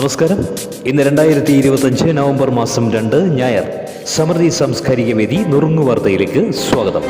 നമസ്കാരം. ഇന്ന് രണ്ടായിരത്തി ഇരുപത്തഞ്ച് നവംബർ മാസം രണ്ട് ഞായർ. സമൃദ്ധി സാംസ്കാരിക വേദി നുറുങ്ങു വാർത്തയിലേക്ക് സ്വാഗതം.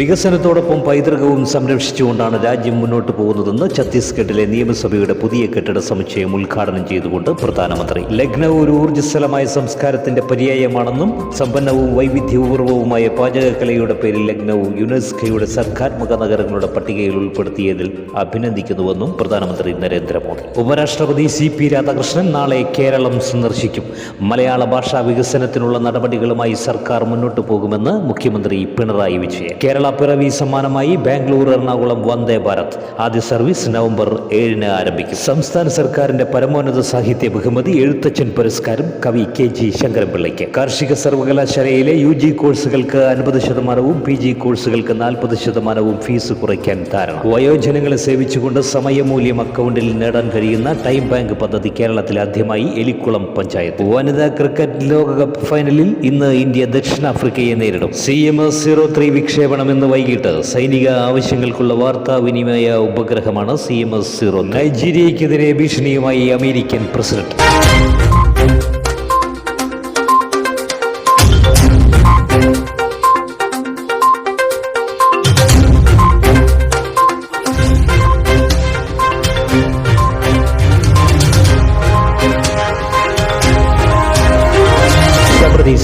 വികസനത്തോടൊപ്പം പൈതൃകവും സംരക്ഷിച്ചുകൊണ്ടാണ് രാജ്യം മുന്നോട്ട് പോകുന്നതെന്ന് ഛത്തീസ്ഗഡിലെ നിയമസഭയുടെ പുതിയ കെട്ടിട സമുച്ചയം ഉദ്ഘാടനം ചെയ്തുകൊണ്ട് പ്രധാനമന്ത്രി. ലഗ്ന ഒരു ഊർജസ്വലമായ സംസ്കാരത്തിന്റെ പര്യായമാണെന്നും സമ്പന്നവും വൈവിധ്യപൂർവവുമായ പാചകകലയുടെ പേരിൽ ലഗ്നവും യുനെസ്കോയുടെ സർഗാത്മക നഗരങ്ങളുടെ പട്ടികയിൽ ഉൾപ്പെടുത്തിയതിൽ അഭിനന്ദിക്കുന്നുവെന്നും പ്രധാനമന്ത്രി നരേന്ദ്രമോദി. ഉപരാഷ്ട്രപതി സി പി രാധാകൃഷ്ണൻ നാളെ കേരളം സന്ദർശിക്കും. മലയാള ഭാഷാ വികസനത്തിനുള്ള നടപടികളുമായി സർക്കാർ മുന്നോട്ടു പോകുമെന്ന് മുഖ്യമന്ത്രി പിണറായി വിജയൻ. കേരള പിറവി സമ്മാനമായി ബാംഗ്ലൂർ എറണാകുളം വന്ദേ ഭാരത്. ആദ്യ സർവീസ് നവംബർ ഏഴിന് ആരംഭിക്കും. സംസ്ഥാന സർക്കാരിന്റെ പരമോന്നത സാഹിത്യ ബഹുമതി എഴുത്തച്ഛൻ പുരസ്കാരം കവി കെ ജി ശങ്കരപിള്ളയ്ക്ക് കാർഷിക സർവകലാശാലയിലെ യു ജി കോഴ്സുകൾക്ക് അൻപത് ശതമാനവും പി ജി കോഴ്സുകൾക്ക് നാൽപ്പത് ശതമാനവും ഫീസ് കുറയ്ക്കാൻ ധാരണ. വയോജനങ്ങളെ സേവിച്ചുകൊണ്ട് സമയമൂല്യം അക്കൗണ്ടിൽ നേടാൻ കഴിയുന്ന ടൈം ബാങ്ക് പദ്ധതി കേരളത്തിൽ ആദ്യമായി എലിക്കുളം പഞ്ചായത്ത്. വനിതാ ക്രിക്കറ്റ് ലോകകപ്പ് ഫൈനലിൽ ഇന്ന് ഇന്ത്യ ദക്ഷിണാഫ്രിക്കയെ നേരിടും. C M S zero three വിക്ഷേപണം ഇന്ന് വൈകിട്ട് സൈനിക ആവശ്യങ്ങൾക്കുള്ള വാർത്താവിനിമയ ഉപഗ്രഹമാണ് സി എം എസ് സീറോ നൈജീരിയയ്ക്കെതിരെ ഭീഷണിയുമായി അമേരിക്കൻ പ്രസിഡന്റ്.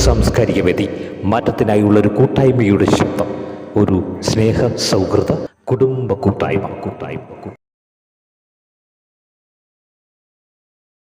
സാംസ്കാരിക വേദി മാറ്റത്തിനായുള്ള ഒരു കൂട്ടായ്മയുടെ ശബ്ദം. ഒരു സ്നേഹ സൗഹൃദ കുടുംബ കൂട്ടായ്മ കൂട്ടായ്മ.